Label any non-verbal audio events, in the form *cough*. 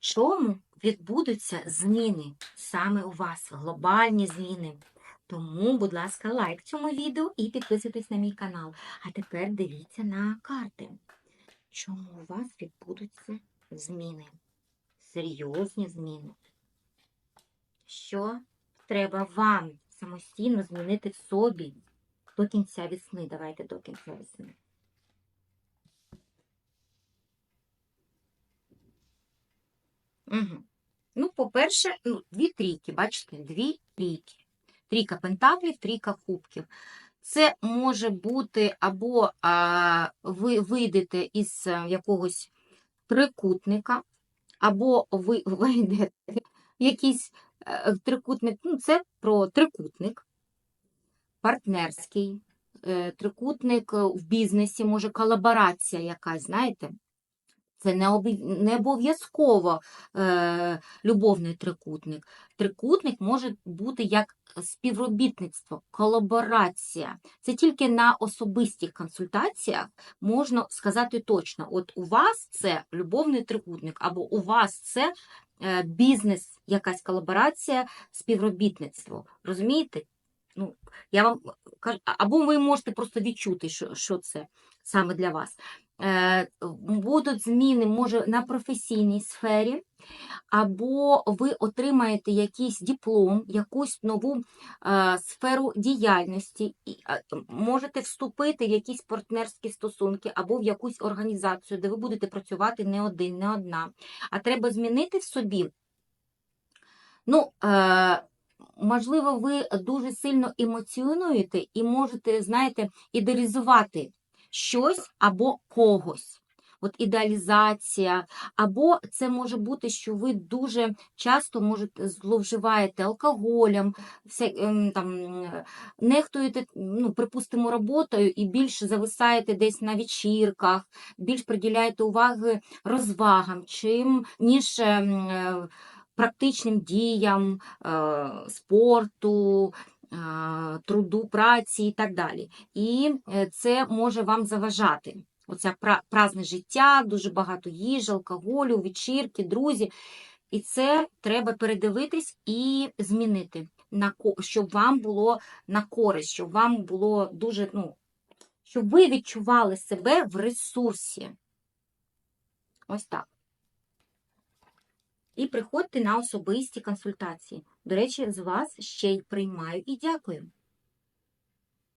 чому відбудуться зміни саме у вас, глобальні зміни. Тому, будь ласка, лайк цьому відео і підписуйтесь на мій канал. А тепер дивіться на карти. Чому у вас відбудуться зміни? Серйозні зміни. Що треба вам самостійно змінити в собі до кінця весни? Давайте до кінця весни. Угу. Ну, по-перше, ну, дві трійки, бачите, дві трійки. Трійка пентаклів, трійка кубків. Це може бути або а, ви вийдете із е, якогось трикутника, або ви *laughs* вийдете якийсь е, трикутник. Ну, це про трикутник, партнерський, е, трикутник в бізнесі, може колаборація якась, знаєте? Це не обов'язково е, любовний трикутник. Трикутник може бути як співробітництво, колаборація. Це тільки на особистих консультаціях можна сказати точно: от у вас це любовний трикутник, або у вас це е, бізнес, якась колаборація, співробітництво. Розумієте? Ну, я вам кажу, або ви можете просто відчути, що, що це саме для вас. Е, будуть зміни, може, на професійній сфері, або ви отримаєте якийсь диплом, якусь нову е, сферу діяльності, і можете вступити в якісь партнерські стосунки або в якусь організацію, де ви будете працювати не один, не одна. А треба змінити в собі. Ну, е, можливо, ви дуже сильно емоціонуєте і можете, знаєте, ідеалізувати щось або когось. От ідеалізація, або це може бути, що ви дуже часто можете зловживаєте алкоголем, вся, ем, там, нехтуєте, ну, припустимо, роботою і більш зависаєте десь на вечірках, більш приділяєте уваги розвагам, чим, ніж ем, практичним діям, е, спорту, труду, праці і так далі. І е, це може вам заважати. Пра- празне життя, дуже багато їжі, алкоголю, вечірки, друзі. І це треба передивитись і змінити, щоб вам було на користь, щоб вам було дуже, ну, щоб ви відчували себе в ресурсі. Ось так. І приходьте на особисті консультації. До речі, з вас ще й приймаю і дякую.